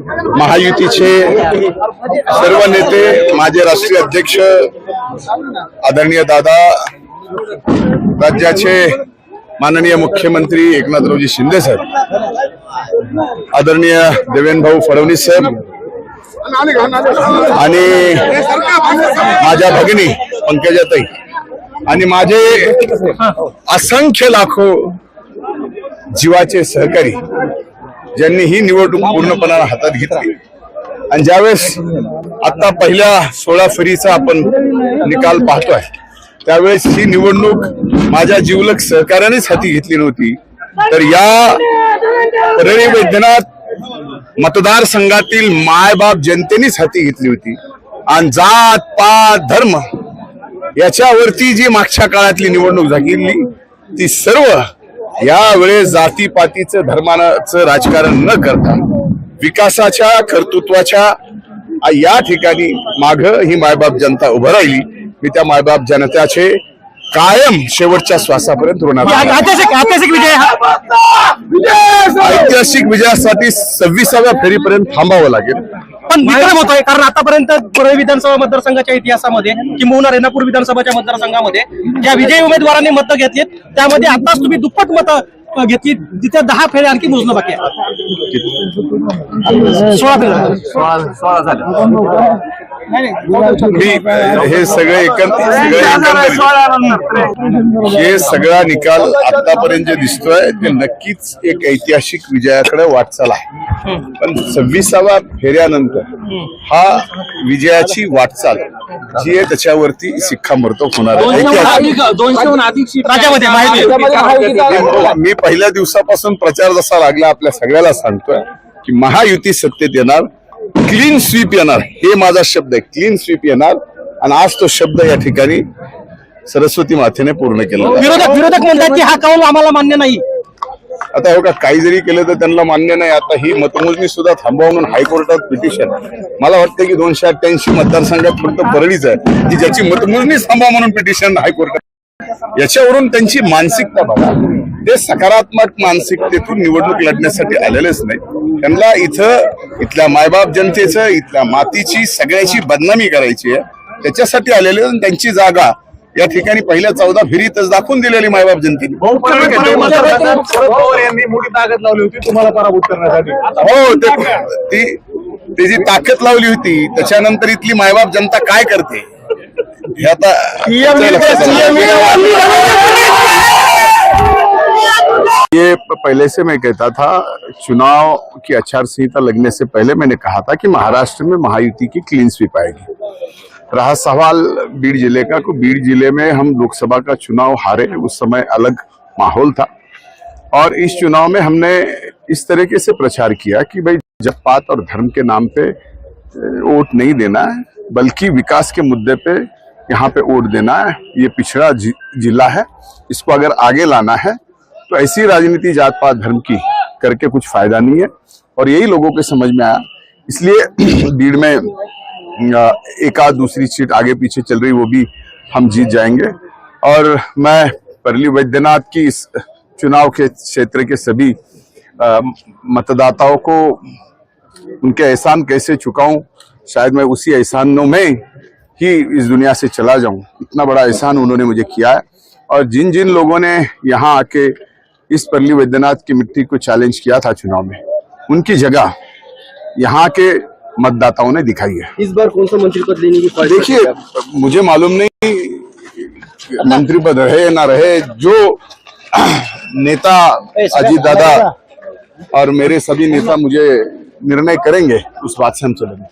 महायुतीचे सर्व नेते माझे राष्ट्रीय अध्यक्ष आदरणीय दादा राज्याचे माननीय मुख्यमंत्री एकनाथरावजी शिंदे साहेब आदरणीय देवेंद्र फडणवीस साहेब आणि माझ्या भगिनी पंकजाताई आणि माझे असंख्य लाखो जीवाचे सहकारी ज्यांनी ही निवडणूक पूर्णपणाने हातात घेतली. आणि ज्यावेळेस आता पहिल्या सोळा फेरीचा आपण निकाल पाहतोय त्यावेळेस ही निवडणूक माझ्या जीवलक सहकार्यानेच हाती घेतली नव्हती. तर या परळी वैद्यनाथ मतदारसंघातील मायबाप जनतेनेच हाती घेतली होती. आणि जात पात धर्म याच्यावरती जी मागच्या काळातली निवडणूक झाली ती सर्व यावेळेस जातीपातीचं धर्माचं राजकारण न करता विकासाच्या कर्तृत्वाच्या या ठिकाणी माग ही मायबाप जनता उभं राहिली. मी त्या मायबाप जनतेचे कायम शेवटच्या श्वासापर्यंत ऋणात हा. ऐतिहासिक विजयासाठी सव्वीसाव्या फेरीपर्यंत थांबावं लागेल. पण विक्रम होतोय कारण आतापर्यंत परळी विधानसभा मतदारसंघाच्या इतिहासामध्ये किंबहुना रेणापूर विधानसभाच्या मतदारसोळा ज्या विजयी उमेदवारांनी मतं घेतलीत त्यामध्ये आताच तुम्ही दुप्पट मतं घेतली तिथे दहा फेरे आणखी मोजणं बाकी आहे. सोळा फेरे. मी हे सगळे एकंदरीत. हे सगळा निकाल आतापर्यंत जे दिसतोय ते नक्कीच एक ऐतिहासिक विजयाकडे वाटचाल आहे. पण सव्वीसाव्या फेऱ्यानंतर हा विजयाची वाटचाल जी आहे त्याच्यावरती शिक्कामोर्तब होणार आहे. मी पहिल्या दिवसापासून प्रचार जसा लागला आपल्या सगळ्याला सांगतोय की महायुती सत्तेत येणार क्लीन स्वीप येणार. हे माझा शब्द आहे. क्लीन स्वीप येणार. आणि आज तो शब्द या ठिकाणी सरस्वती मातेने पूर्ण केला. विरोधक विरोधक म्हणतात की हा कौल आम्हाला मान्य नाही. आता हो का काही जरी केलं तर त्यांना मान्य नाही. आता ही मतमोजणी सुद्धा थांबवा म्हणून हायकोर्टात पिटिशन मला वाटतं की दोनशे अठ्ठ्याऐंशी मतदारसंघात फक्त परळीच आहे. की ज्याची मतमोजणी थांबवा म्हणून पिटिशन हायकोर्टात याच्यावरून त्यांची मानसिकता बघा. ते सकारात्मक मानसिकतेतून निवडणूक लढण्यासाठी आलेलेच नाही त्यांना इथं इथल्या मायबाप जनतेचं इथल्या मातीची सगळ्याची बदनामी करायची आहे. त्याच्यासाठी आलेले त्यांची जागा या ठिकाणी पहिल्या चौदा फेरीतच दाखवून दिलेली मायबाप जनतेने. हो ते ती जी ताकद लावली होती त्याच्यानंतर इथली मायबाप जनता काय करते? हे आता ये पहले से मैं कहता था चुनाव की आचार संहिता लगने से पहले मैंने कहा था कि महाराष्ट्र में महायुति की क्लीन स्वीप आएगी। रहा सवाल बीड़ ज़िले का को बीड़ ज़िले में हम लोकसभा का चुनाव हारे उस समय अलग माहौल था। और इस चुनाव में हमने इस तरीके से प्रचार किया कि भाई जब पात और धर्म के नाम पे वोट नहीं देना है, बल्कि विकास के मुद्दे पे यहाँ पे वोट देना है। ये पिछड़ा जिला है, इसको अगर आगे लाना है तो ऐसी राजनीति जात पात धर्म की करके कुछ फ़ायदा नहीं है। और यही लोगों के समझ में आया। इसलिए भीड़ में एक आध दूसरी सीट आगे पीछे चल रही, वो भी हम जीत जाएँगे। और मैं परली वैद्यनाथ की इस चुनाव के क्षेत्र के सभी मतदाताओं को उनके एहसान कैसे चुकाऊं? शायद मैं उसी एहसानों में ही इस दुनिया से चला जाऊँ। इतना बड़ा एहसान उन्होंने मुझे किया है। और जिन जिन लोगों ने यहाँ आके इस परली वैद्यनाथ की मिट्टी को चैलेंज किया था चुनाव में उनकी जगह यहाँ के मतदाताओं ने दिखाई है। इस बार कौन सा मंत्री पद लेने की देखिए मुझे मालूम नहीं मंत्री पद रहे ना रहे जो नेता अजीत दादा और मेरे सभी नेता मुझे निर्णय करेंगे उस बात से हम चलेंगे।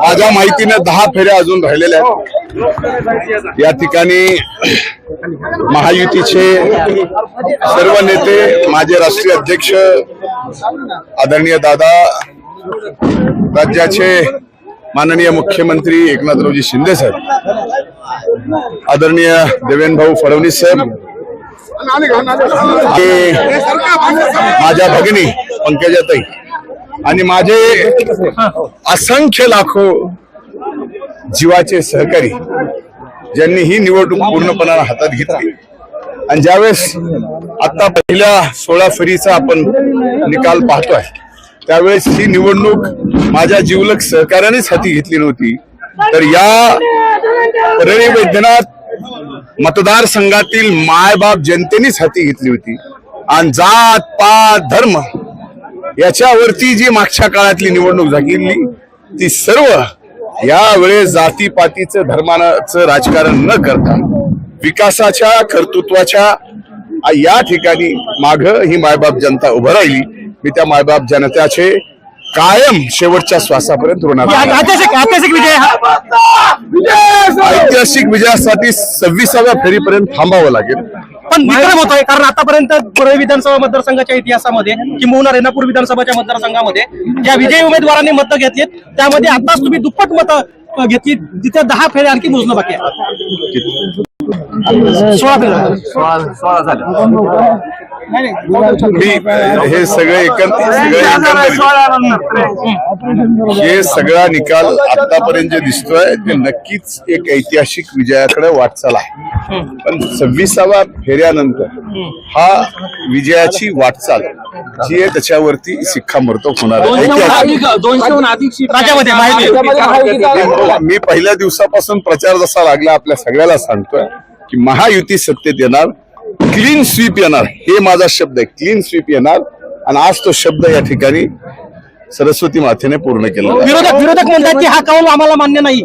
माझ्या माहितीने दहा फेऱ्या अजून राहिलेल्या आहेत. या ठिकाणी महायुतीचे सर्व नेते माझे राष्ट्रीय अध्यक्ष आदरणीय दादा राज्याचे माननीय मुख्यमंत्री एकनाथरावजी शिंदे साहेब आदरणीय देवेंद्र भाऊ फडणवीस साहेब माझ्या भगिनी पंकजाताई आणि माझे असंख्य लाखो जीवाचे सहकारी ज्यांनी ही निवडणूक पूर्णपणाने हातात घेतली. आणि ज्यावेळेस आता पहिल्या सोळा फेरीचा आपण निकाल पाहतोय त्यावेळेस ही निवडणूक माझ्या जीवलक सहकार्यानेच हाती घेतली नव्हती. तर या परळी वैद्यनाथ मतदारसंघातील मायबाप जनतेनेच हाती घेतली होती. आणि जात पात धर्म याच्यावरती जी मागच्या काळातली निवडणूक झाली ती सर्व यावेळेस जातीपातीचं धर्माचं राजकारण न करता विकासाच्या कर्तृत्वाच्या या ठिकाणी माग ही मायबाप जनता उभं राहिली. मी त्या मायबाप जनतेचे कायम शेवटच्या श्वासापर्यंत ऋणात ऐतिहासिक विजयासाठी सव्वीसाव्या फेरीपर्यंत थांबावं लागेल. पण विक्रम होतोय कारण आतापर्यंत परळी विधानसभा मतदारसंघाच्या इतिहासामध्ये किंबहुना रेणापूर विधानसभाच्या मतदारसोळा ज्या विजयी उमेदवारांनी मतं घेतलीत त्यामध्ये आताच तुम्ही दुप्पट मतं घेतली तिथे दहा फेऱ्या आणखी मोजणं बाकी आहे. सोळा फेऱ्या मी हे सगळे एकंदरीत. हे सगळा निकाल आतापर्यंत जे दिसतोय ते नक्कीच एक ऐतिहासिक विजयाकडे वाटचाल आहे. पण सव्वीसाव्या फेऱ्यानंतर हा विजयाची वाटचाल जी आहे त्याच्यावरती शिक्कामोर्तब होणार आहे. मी मी पहिल्या दिवसापासून प्रचार जसा लागला आपल्या सगळ्याला सांगतोय की महायुती सत्तेत येणार. क्लीन स्वीप येणार. हे माझा शब्द आहे. क्लीन स्वीप येणार. आणि आज तो शब्द या ठिकाणी सरस्वती मातेने पूर्ण केला विरोधक विरोधक म्हणतात की हा कौल आम्हाला मान्य नाही.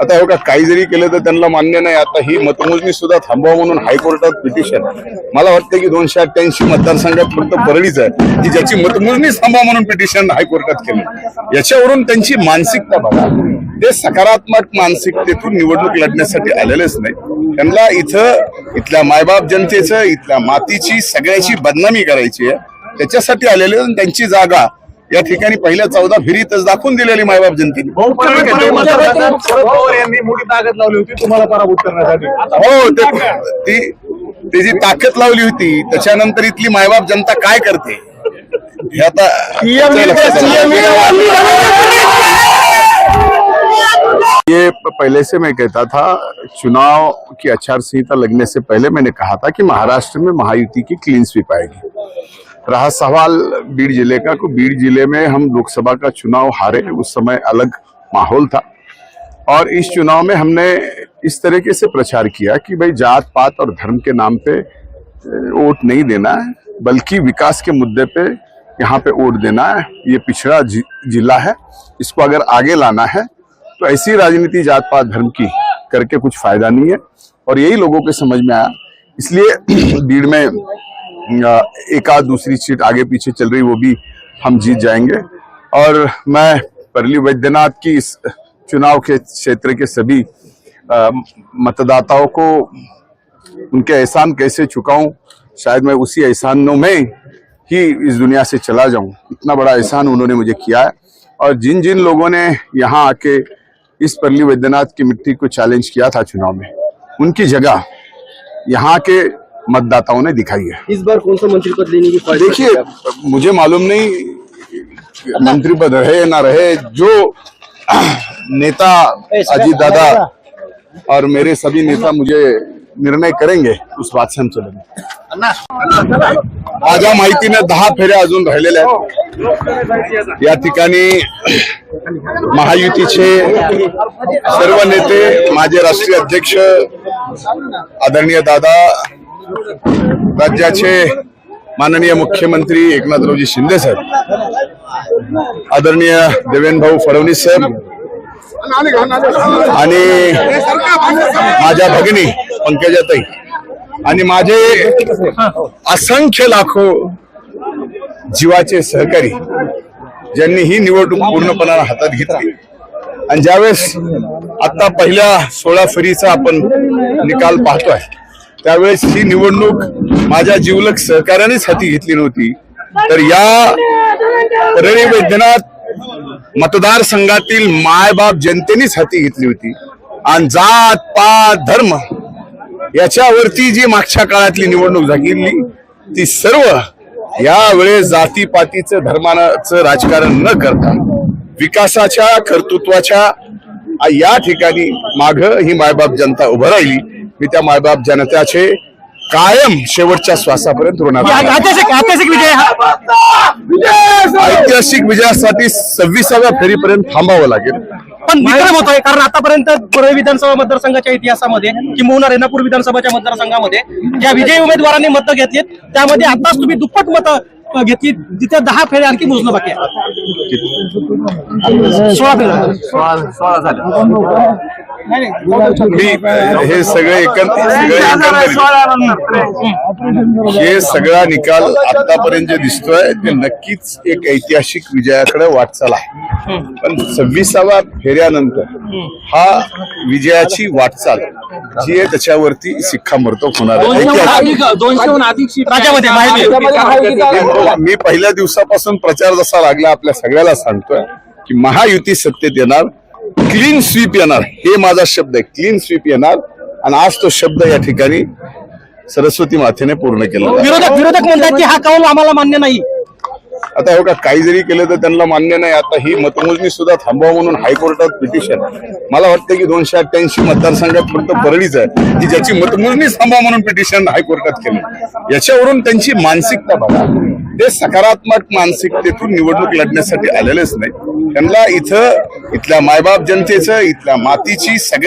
आता हो का काही जरी केलं तर त्यांना मान्य नाही. आता ही मतमोजणी सुद्धा थांबवा म्हणून हायकोर्टात पिटिशन मला वाटतं की दोनशे अठ्ठ्याऐंशी मतदारसंघात फक्त परळीच आहे की ज्याची मतमोजणी थांबवा म्हणून पिटिशन हायकोर्टात केलं. याच्यावरून त्यांची मानसिकता बघा. ते सकारात्मक मानसिकतेतून निवडणूक लढण्यासाठी आलेलेच नाही त्यांना इथं इथल्या मायबाप जनतेचं इथल्या मातीची सगळ्याची बदनामी करायची आहे. त्याच्यासाठी आलेले आणि त्यांची जागा या ठिकाणी पहिल्या चौदा फेरीतच दाखवून दिलेली मायबाप जनतेने. शरद पवार यांनी मोठी ताकद लावली होती तुम्हाला पराभूत करण्यासाठी. हो ती जी ताकद लावली होती त्याच्यानंतर इथली मायबाप जनता काय करते? हे आता ये पहले से मैं कहता था, चुनाव की आचार संहिता लगने से पहले मैंने कहा था कि महाराष्ट्र में महायुति की क्लीन स्वीप आएगी। रहा सवाल बीड़ ज़िले का को बीड़ ज़िले में हम लोकसभा का चुनाव हारे, उस समय अलग माहौल था। और इस चुनाव में हमने इस तरीके से प्रचार किया कि भाई जात, पात और धर्म के नाम पे वोट नहीं देना है, बल्कि विकास के मुद्दे पे यहाँ पे वोट देना है। ये पिछड़ा जिला है, इसको अगर आगे लाना है तो ऐसी राजनीति जात पात धर्म की करके कुछ फ़ायदा नहीं है और यही लोगों के समझ में आया। इसलिए भीड़ में एक आध दूसरी सीट आगे पीछे चल रही, वो भी हम जीत जाएँगे। और मैं परली वैद्यनाथ की इस चुनाव के क्षेत्र के सभी मतदाताओं को उनके एहसान कैसे चुकाऊं, शायद मैं उसी एहसानों में ही इस दुनिया से चला जाऊँ। इतना बड़ा एहसान उन्होंने मुझे किया है। और जिन जिन लोगों ने यहाँ आके इस परली वैद्यनाथ की मिट्टी को चैलेंज किया था चुनाव में। उनकी जगह यहाँ के मतदाताओं ने दिखाई है। इस बार कौन सा मंत्री पद लेने की देखिए मुझे मालूम नहीं मंत्री पद रहे ना रहे जो नेता अजीत दादा और मेरे सभी नेता मुझे निर्णय करेंगे उस बात से हम चलेंगे। माझ्या माहितीने दहा फेऱ्या अजून राहिलेल्या आहेत. या ठिकाणी महायुतीचे सर्व नेते माझे राष्ट्रीय अध्यक्ष आदरणीय दादा राज्याचे माननीय मुख्यमंत्री एकनाथरावजी शिंदे साहेब आदरणीय देवेंद्र भाऊ फडणवीस साहेब आणि माझ्या भगिनी पंकजाताई. आणि माझे असंख्य लाखो जीवाचे सहकारी ज्यांनी ही निवडणूक पूर्णपणाने हातात घेतली. आणि ज्यावेळेस आता पहिल्या सोळा फेरीचा आपण निकाल पाहतोय त्यावेळेस ही निवडणूक माझ्या जीवलक सहकार्यानेच हाती घेतली नव्हती. तर या परळी वैद्यनाथ मतदारसंघातील मायबाप जनतेनेच हाती घेतली होती. आणि जात पात धर्म याच्यावरती जी मागच्या काळातली निवडणूक झाली ती सर्व यावेळेस जातीपातीचं धर्माचं राजकारण न करता विकासाच्या कर्तृत्वाच्या या ठिकाणी माग ही मायबाप जनता उभं राहिली. मी त्या मायबाप जनतेचे कायम शेवटच्या श्वासापर्यंत ऐतिहासिक ऐतिहासिक विजय हा. ऐतिहासिक विजयासाठी सव्वीसाव्या फेरीपर्यंत थांबावं लागेल. पण विक्रम होतोय कारण आतापर्यंत परळी विधानसभा मतदारसंघाच्या इतिहासामध्ये किंबहुना रेणापूर विधानसभाच्या मतदारसंघामध्ये ज्या विजयी उमेदवारांनी मतं घेतलीत त्यामध्ये आताच तुम्ही दुप्पट मतं घेतली तिथे दहा फेऱ्या आणखी मोजणं बाकी आहे. सोळा फेऱ्या. मी हे सगळे एकंदरीत हे. सगळा निकाल आतापर्यंत जे दिसतोय ते नक्कीच एक ऐतिहासिक विजयाकडे वाटचाल आहे. पण सव्वीसाव्या फेऱ्यानंतर हा. विजयाची वाटचाल जी आहे त्याच्यावरती शिक्कामोर्तब होणार आहे. मी पहिल्या दिवसापासून प्रचार जसा लागला आपल्या सगळ्याला सांगतोय की महायुती सत्तेत येणार क्लीन स्वीप येणार. हे माझा शब्द आहे. क्लीन स्वीप येणार. आणि आज तो शब्द या ठिकाणी सरस्वती मातेने पूर्ण केला विरोधक विरोधक म्हणतात की हा कौल आम्हाला मान्य नाही. आता हो काही जरी केलं तर त्यांना मान्य नाही. आता ही मतमोजणी सुद्धा थांबवा म्हणून हायकोर्टात पिटिशन मला वाटतं की दोनशे अठ्ठ्याऐंशी मतदारसंघात फक्त परळीच आहे. की ज्याची मतमोजणी थांबवा म्हणून पिटिशन हायकोर्टात केलं. याच्यावरून त्यांची मानसिकता बघा. ते सकारात्मक मानसिकतेतून निवडणूक लढण्यासाठी आलेलेच नाही त्यांना इथं इथल्या मायबाप जनतेचं इथल्या मातीची सगळ्या